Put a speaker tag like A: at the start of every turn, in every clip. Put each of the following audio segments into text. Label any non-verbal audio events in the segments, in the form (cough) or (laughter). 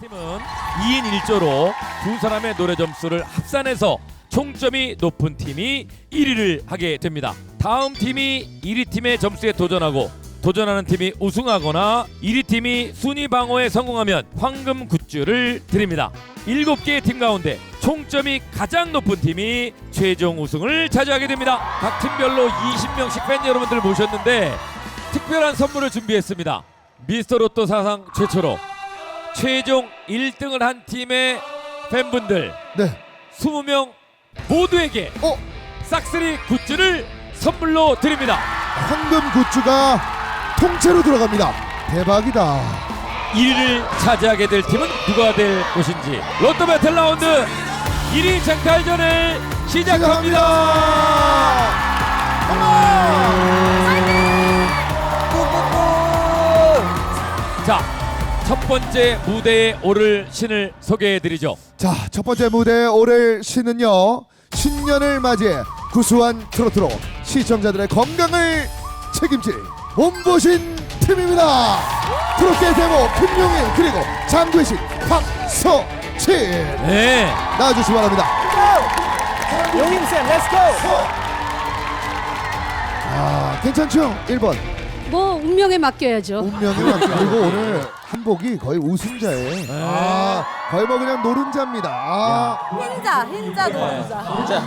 A: 팀은 2인 1조로 두 사람의 노래 점수를 합산해서 총점이 높은 팀이 1위를 하게 됩니다. 다음 팀이 1위 팀의 점수에 도전하고 도전하는 팀이 우승하거나 1위 팀이 순위 방어에 성공하면 황금 굿즈를 드립니다. 7개의 팀 가운데 총점이 가장 높은 팀이 최종 우승을 차지하게 됩니다. 각 팀별로 20명씩 팬 여러분들 모셨는데 특별한 선물을 준비했습니다. 미스터 로또 사상 최초로 최종 1등을 한 팀의 팬분들
B: 네.
A: 20명 모두에게
B: 어?
A: 싹쓸이 굿즈를 선물로 드립니다.
B: 황금 굿즈가 통째로 들어갑니다. 대박이다.
A: 1위를 차지하게 될 팀은 누가 될 것인지 로또 배틀 라운드 1위 장탈전을 시작합니다. 자, 첫 번째 무대에 오를 신을 소개해드리죠.
B: 자, 첫 번째 무대 오를 신은요. 신년을 맞이해 구수한 트로트로 시청자들의 건강을 책임질 몸보신 팀입니다. 트로트의 데모 김용일 그리고 장괴식 박서진
A: 네.
B: 나와주시기 바랍니다.
C: 용임쌤 렛츠고
B: 아, 괜찮죠? 1번
D: 뭐 운명에 맡겨야죠.
B: 운명이 맞죠. 그리고 오늘 한복이 거의 우승자예요. 아, 거의 뭐 그냥 노른자입니다. 아,
E: 흰자, 흰자 노른자.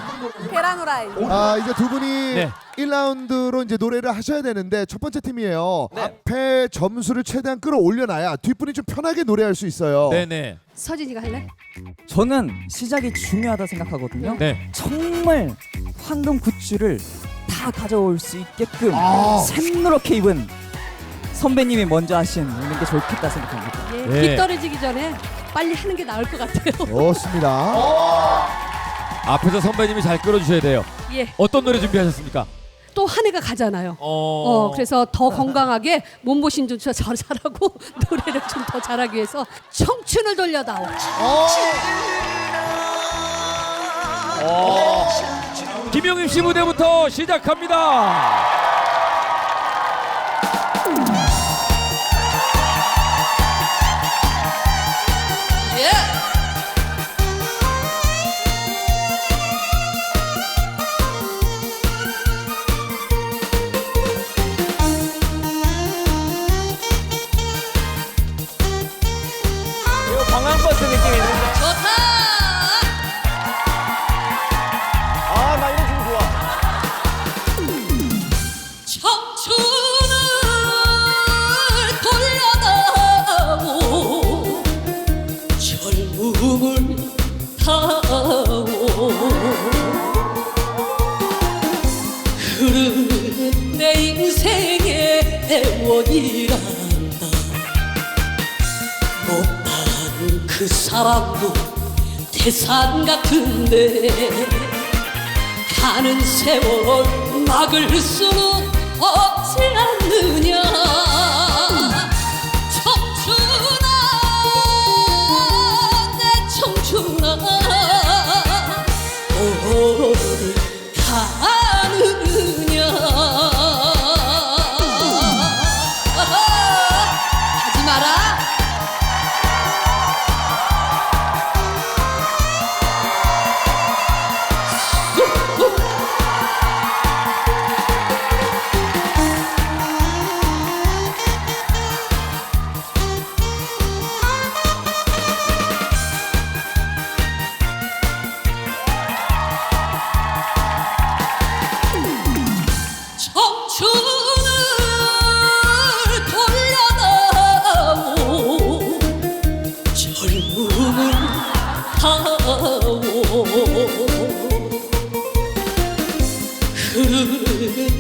E: 계란 후라이.
B: 아 이제 두 분이
A: 네.
B: 1라운드로 이제 노래를 하셔야 되는데 첫 번째 팀이에요. 앞에 점수를 최대한 끌어올려놔야 뒷분이 좀 편하게 노래할 수 있어요.
A: 네네.
D: 서진이가 할래?
C: 저는 시작이 중요하다 생각하거든요
A: 네.
C: 정말 황금 굿즈를 다 가져올 수 있게끔
B: 아.
C: 샘노랗게 입은 선배님이 먼저 하시는 게 좋겠다 생각합니다
D: 예,
A: 네.
D: 비 떨어지기 전에 빨리 하는 게 나을 것 같아요.
B: 좋습니다. (laughs)
A: 앞에서 선배님이 잘 끌어주셔야 돼요.
D: 예,
A: 어떤 노래 준비하셨습니까?
D: 또 한 해가 가잖아요.
A: 어,
D: 어, 그래서 더 건강하게 몸보신 좀 (laughs) 잘 잘하고 노래를 좀 더 잘하기 위해서 청춘을 돌려다오.
A: 김용임 씨 무대부터 시작합니다.
D: 원이란다. 못난 그 사랑도 태산 같은데 가는 세월 막을 수는 없지 않느냐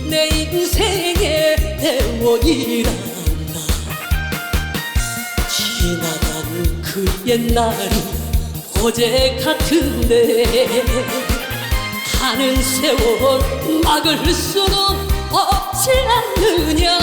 D: 내 인생의 애원이란다. 지나간 그 옛날이 어제 같은데 가는 세월 막을 수는 없지 않느냐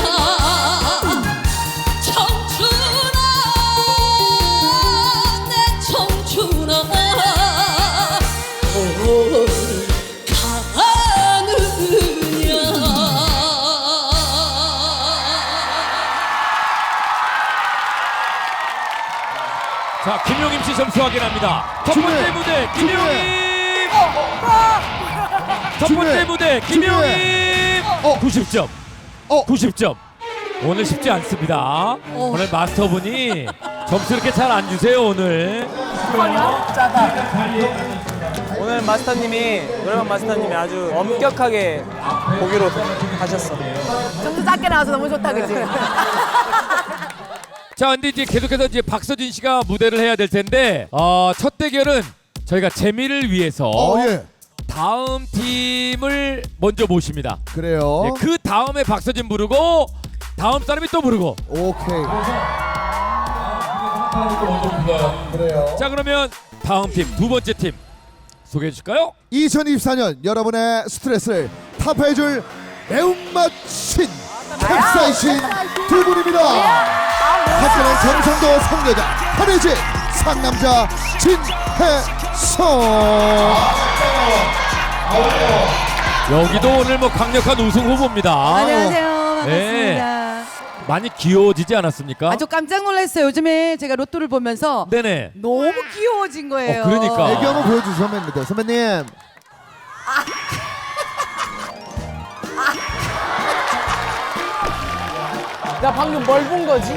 A: 자 김용임 씨 점수 확인합니다. 첫 번째
B: 준비해.
A: 무대. 김용임. 첫 번째
B: 준비해.
A: 무대 김용임.
B: 어.
A: 90점.
B: 어.
A: 90점. 오늘 쉽지 않습니다. 오늘 마스터분이 점수 이렇게 잘 안 주세요 오늘.
F: 오늘 마스터님이 노래방 마스터님이 아주 엄격하게 보기로 하셨어.
E: 점수 작게 나와서 너무 좋다, 그치? (laughs)
A: 자, 근데 이제 계속해서 이제 박서진 씨가 무대를 해야 될 텐데 어, 첫 대결은 저희가 재미를 위해서
B: 어, 예.
A: 다음 팀을 먼저 모십니다.
B: 그래요.
A: 예, 그 다음에 박서진 부르고 다음 사람이 또 부르고.
B: 오케이. 그래요.
A: 자, 그러면 다음 팀 두 번째 팀 소개해 주실까요?
B: 2024년 여러분의 스트레스를 타파해줄 매운맛 신 캡사이신 두 분입니다. 학교는 경상도 성여자 한혜진 상남자 진혜성
A: 여기도 오늘 뭐 강력한 우승 후보입니다.
G: 안녕하세요.
A: 네.
G: 반갑습니다.
A: 많이 귀여워지지 않았습니까?
G: 아주 깜짝 놀랐어요. 요즘에 제가 로또를 보면서
A: 네네.
G: 너무 귀여워진 거예요.
A: 어, 그러니까.
B: 애교 한번 보여주세요 선배님들 선배님
F: 나 방금 뭘 본 거지?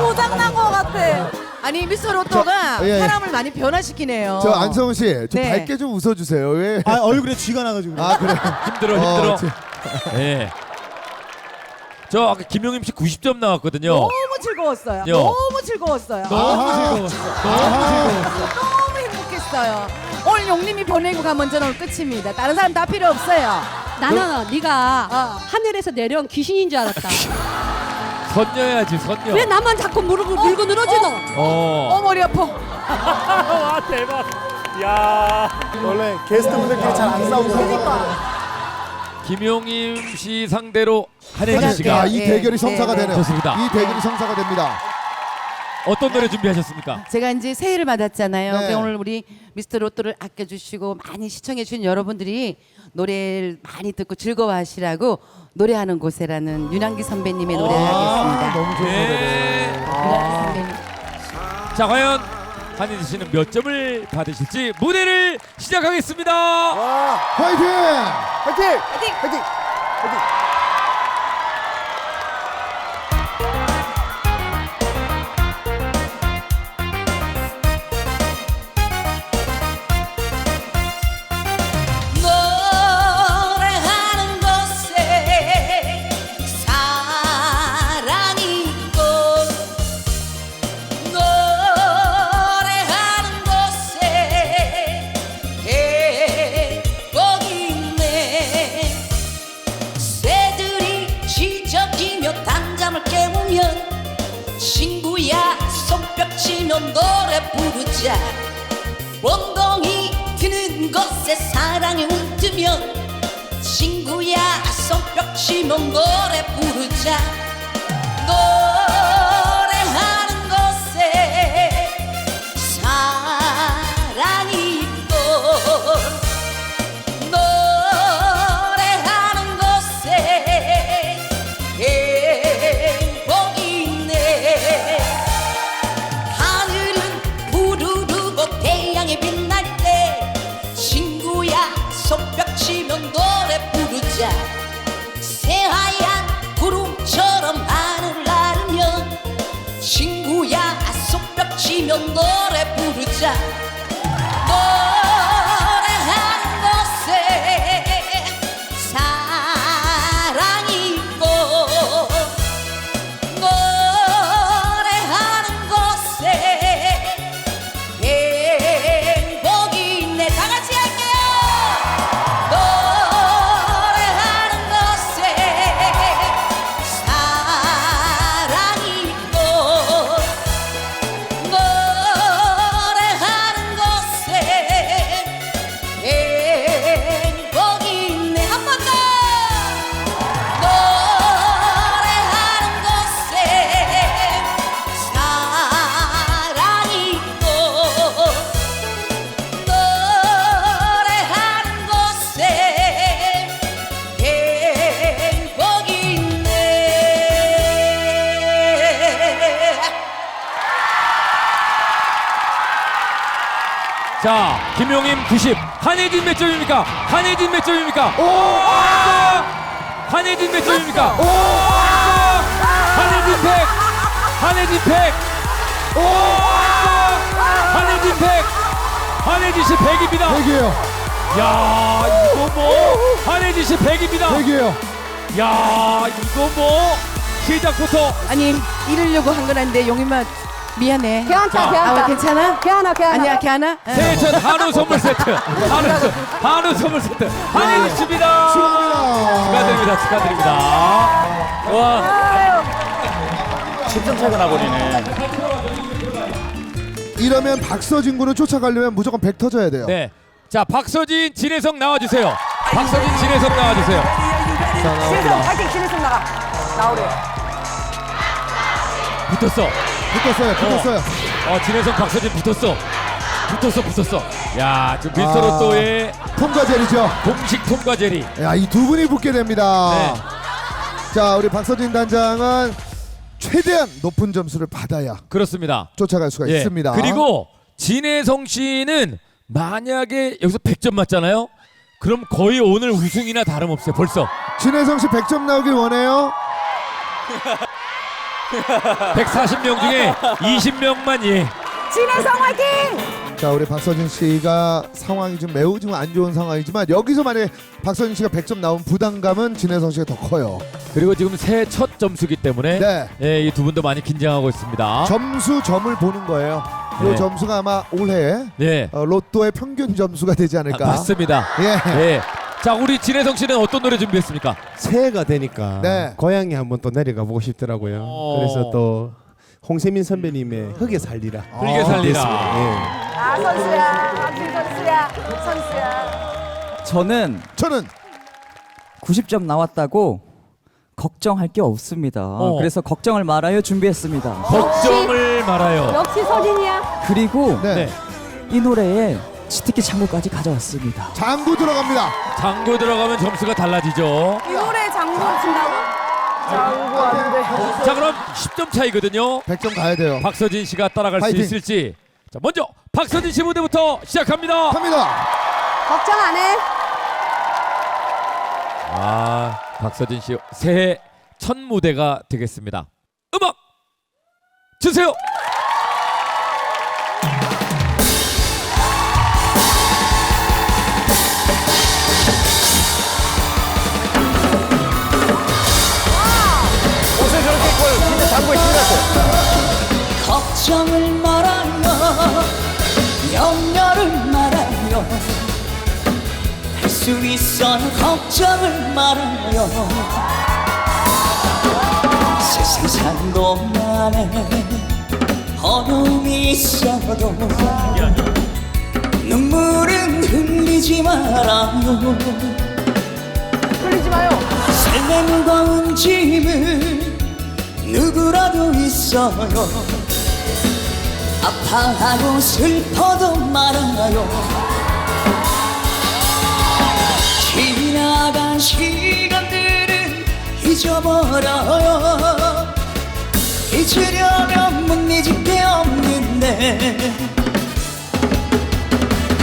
E: 고장난 것 같아.
G: 아니 미스터 로또가
B: 저, 예, 예.
G: 사람을 많이 변화시키네요.
B: 저 안성훈 씨 좀
G: 네.
B: 밝게 좀 웃어주세요 왜?
H: 아 얼굴에 쥐가 나가지고
B: 아 그래 (laughs)
A: 힘들어
B: 어,
A: 힘들어.
B: 저-
A: 예. 저 아까 김용임 씨 90점 나왔거든요.
G: 너무 즐거웠어요.
A: 요.
G: 너무 즐거웠어요.
A: 너무 즐거웠어. 너무 즐거웠어.
G: 너무 행복했어요. 오늘 용님이 보내고 가면 저는 오늘 끝입니다. 다른 사람 다 필요 없어요.
D: 나는 네가
G: 어.
D: 하늘에서 내려온 귀신인 줄 알았다. (laughs)
A: 선녀야지 선녀.
D: 왜 나만 자꾸 무릎을 밀고 늘어지노?
A: 어.
G: 어 머리 아파. (laughs)
F: 와 대박. 야.
H: 원래 게스트분들끼리 잘 안 싸우고
A: 김용임 씨 상대로 한혜진 씨가
B: 아, 이
G: 예,
B: 대결이 성사가
G: 네, 네.
B: 되네요
A: 좋습니다.
B: 이 대결이 성사가 됩니다
A: 어떤 노래 준비하셨습니까?
G: 제가 이제 새해를 맞았잖아요.
B: 네.
G: 그러니까 오늘 우리 미스터 로또를 아껴주시고 많이 시청해주신 여러분들이 노래를 많이 듣고 즐거워하시라고 노래하는 곳에라는 윤한기 선배님의 노래를 하겠습니다.
B: 너무 좋은 노래네
A: 네.
G: 윤한기 선배님.
A: 자 과연 한혜진 씨는 몇 점을 받으실지 무대를 시작하겠습니다.
B: 화이팅
H: 화이팅! 화이팅! 화이팅!
E: 손뼉치며 노래 부르자. 원동이 드는 곳에 사랑이 울뜨면 친구야 손뼉치며 노래 부르자. 노래 자,
A: 김용임 90. 한혜진 몇 점입니까? 한혜진 몇 점입니까? 오! 한혜진 몇 점입니까? 오! 한혜진 100. 한혜진 100. 오! 한혜진 100. 한혜진 씨 100입니다.
B: 100이에요.
A: 야, 이거 뭐 한혜진 씨 100입니다.
B: 100이에요.
A: 야, 이거 뭐 시작부터
G: 아니 이러려고 한 건 아닌데 용임아 미안해.
D: 괜찮다,
G: 아
D: 괜찮다.
G: 괜찮아?
D: 괜찮아, 괜찮아.
G: 아니야 걔하나?
A: 세천 한우 선물 세트. (laughs) 한우 선- 한우 선물 세트. 한혜진
B: 씨입니다.
A: 축하드립니다. 축하드립니다. 와,
F: 10점 차이가 나버리네.
B: 이러면 박서진 군을 쫓아가려면 무조건 100 터져야 돼요.
A: 네. 자, 박서진, 진혜성 나와주세요. 박서진, 진혜성 나와주세요.
E: 신성 파이팅 신성 나가. 나오래.
A: 붙었어.
B: 붙었어요. 붙었어요.
A: 어, 진혜성, 박서진 붙었어. 붙었어, 붙었어. 야, 지금 미스터로또의
B: 폼과 젤이죠.
A: 공식 톰과 제리.
B: 야, 이 두 분이 붙게 됩니다.
A: 네.
B: 자, 우리 박서진 단장은 최대한 높은 점수를 받아야
A: 그렇습니다.
B: 쫓아갈 수가
A: 예.
B: 있습니다.
A: 그리고 진혜성 씨는 만약에 여기서 100점 맞잖아요. 그럼 거의 오늘 우승이나 다름없어요. 벌써
B: 진혜성 씨 100점 나오길 원해요. (laughs)
A: 140명 중에 20명만 예.
E: 신혜성 화이팅!
B: 자, 우리 박서진 씨가 상황이 좀 매우 좀 안 좋은 상황이지만 여기서 만약에 박서진 씨가 100점 나온 부담감은 진혜성 씨가 더 커요.
A: 그리고 지금 새첫 점수기 때문에
B: 네.
A: 예, 이 두 분도 많이 긴장하고 있습니다.
B: 점수 점을 보는 거예요. 이
A: 네.
B: 점수가 아마 올해
A: 예,
B: 어, 로또의 평균 점수가 되지
A: 아,
B: 않을까.
A: 맞습니다.
B: 예.
A: 예. 자, 우리 진혜성 씨는 어떤 노래 준비했습니까?
I: 새해가 되니까
B: 네.
I: 고향에 한번 또 내려가 보고 싶더라고요.
A: 어.
I: 그래서 또 홍세민 선배님의 흙에 살리라.
A: 흙에 살리라.
I: 예.
E: 아 선수야. 박진 선수야. 선수야.
C: 저는
B: 저는
C: 90점 나왔다고 걱정할 게 없습니다.
A: 어.
C: 그래서 걱정을 말아요 준비했습니다.
A: 걱정을 말아요.
D: 역시 서진이야.
C: 그리고
B: 네.
A: 네.
C: 이 노래에 치트키 창고까지 가져왔습니다.
B: 장구 들어갑니다.
A: 장고 들어가면 점수가 달라지죠.
E: 이 노래 장구 친다고? 장구 안 돼.
A: 자, 그럼 10점 차이거든요.
B: 100점 가야 돼요.
A: 박서진 씨가 따라갈
B: 파이팅.
A: 수 있을지. 자, 먼저 박서진 씨 무대부터 시작합니다.
B: 갑니다.
D: 걱정 안 해.
A: 아, 박서진 씨 새해 첫 무대가 되겠습니다. 음악 주세요.
J: 정을 말아요 염려를 말아요 할수 있어요 걱정을 말아요 세상 사는 동안에 어려움이 있어도 눈물은 흘리지 말아요.
E: 흘리지 마요.
J: 삶의 무거운 짐을 누구라도 있어요 아파하고 슬퍼도 말아요. 지나간 시간들은 잊어버려요. 잊으려면 못 잊을 게 없는데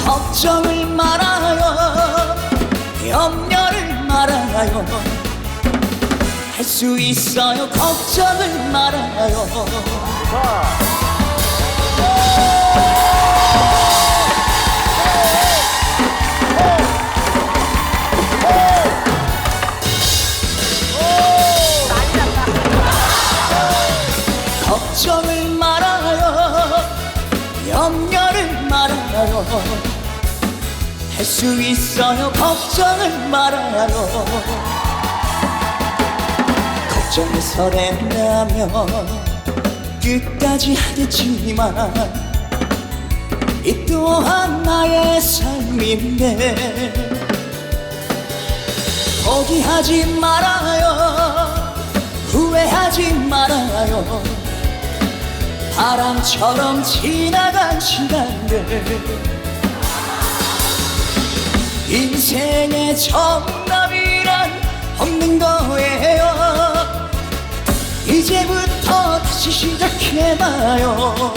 J: 걱정을 말아요. 염려를 말아요. 할 수 있어요. 걱정을 말아요 걱정을 말아요 염려를 말아요 할 수 있어요. 걱정을 말아요 걱정이 설렌다면 끝까지 하겠지만 이 또한 나의 삶인데 포기하지 말아요. 후회하지 말아요 바람처럼 지나간 시간들. 인생의 정답이란 없는 거예요. 이제부터 다시 시작해봐요.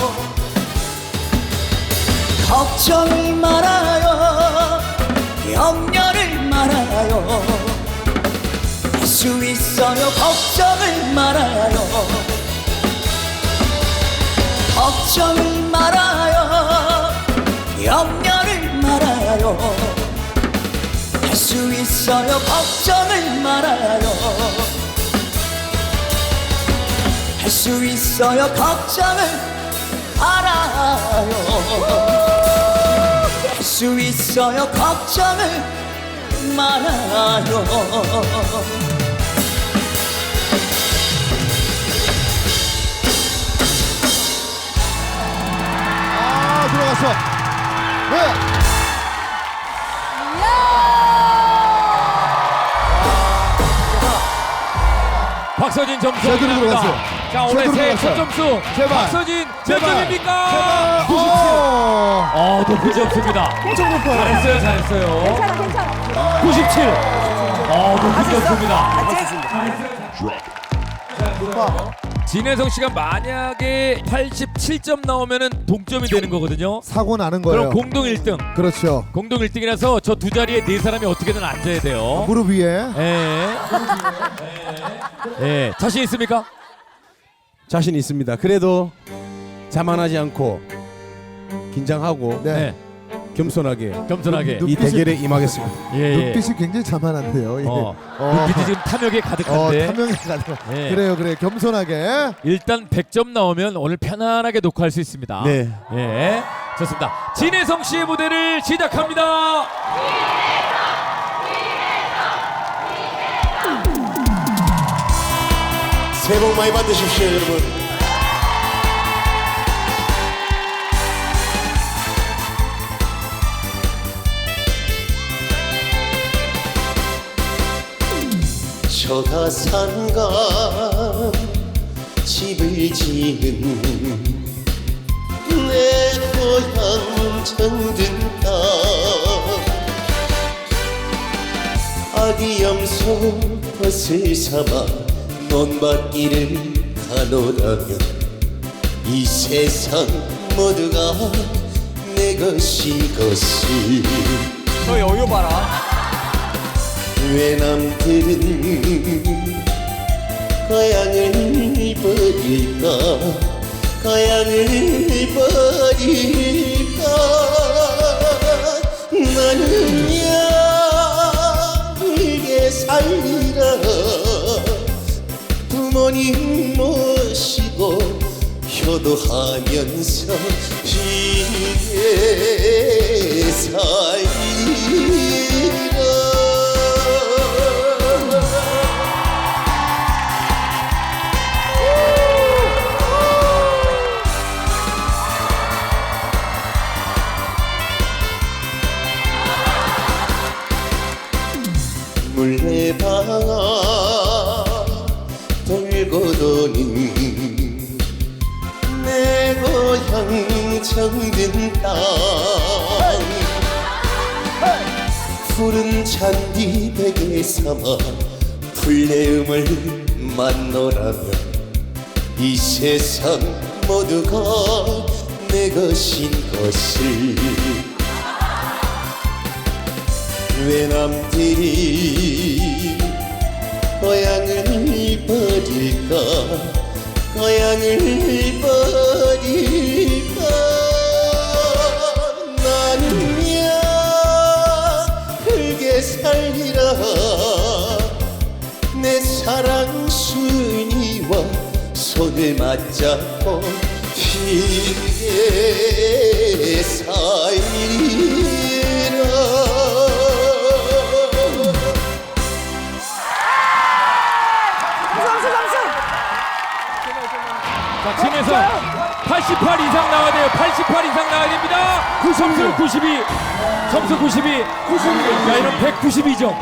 J: 걱정을 말아요. 염려를 말아요. 할 수 있어요. 걱정을 말아요 걱정을 말아요. 염려를 말아요. 할 수 있어요. 걱정을 말아요. 할 수 있어요. 걱정을 말아요. 할 수 있어요. 걱정을 말아요
B: 들어갔어. 네.
A: 박서진 점수
B: 제대로. 들어갔어요.
A: 자 올해
B: 제대로
A: 새 첫
B: 들어갔어요.
A: 점수
B: 제발.
A: 박서진 몇
B: 제발.
A: 점입니까?
B: 어.
A: 어 높은 점수입니다.
H: 엄청 높아요.
A: 잘했어요 잘했어요.
E: 괜찮아 괜찮아
A: 97. 어 높은 점수입니다. 진혜성 씨가 만약에 87점 나오면은 동점이 되는 거거든요.
B: 사고 나는 거예요.
A: 그럼 공동 1등.
B: 그렇죠.
A: 공동 1등이라서 저 두 자리에 네 사람이 어떻게든 앉아야 돼요.
B: 무릎 위에.
A: 예. 예. 자신 있습니까?
I: 자신 있습니다. 그래도 자만하지 않고 긴장하고
B: 네.
A: 네.
I: 겸손하게
A: 겸손하게.
B: 눈-
I: 이
B: 눈빛이-
I: 대결에 임하겠습니다.
A: 예, 예.
B: 눈빛이 굉장히 자만한데요. 예.
A: 어.
B: 어.
A: 눈빛이 지금 탐욕에
B: 어,
A: 가득한데.
B: 탐명이 가득.
A: 예.
B: 그래요, 그래. 겸손하게.
A: 일단 100점 나오면 오늘 편안하게 녹화할 수 있습니다.
I: 네.
A: 예. 좋습니다. 진혜성 씨의 무대를 시작합니다.
F: 새해 복 많이 받으십시오 여러분 저가산가 집을 지는 내 고향 정든 땅 아기 염소 벗을 삼아 논밭길을 가노라면 이 세상 모두가 내 것인 것을
H: 저 여유 봐라.
F: 왜 남들은 고향을 버릴까? 고향을 버릴까? 나는야 울게 살리라. 부모님 모시고 효도하면서 지게 살 이 세상 모두가 내 것인 것을. 왜 남들이 고향을 버릴까? 고향을 버릴까? 나는야 흙에 살리라. 내 사랑 손을 맞잡고 힘에 살리라
E: 점수 점수
A: 자, 진혜성 88 이상 나와야 돼요. 88 이상 나와야 됩니다. 점수 92. 점수 92. 92. 야, 이런 192점.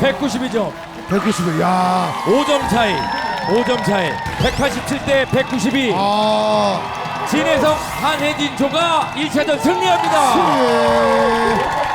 A: 192점.
B: 190을. 야.
A: 5점 차이. 5점 차이. 187대 192.
B: 아.
A: 진혜성 한혜진 조가 1차전 승리합니다.
B: 예.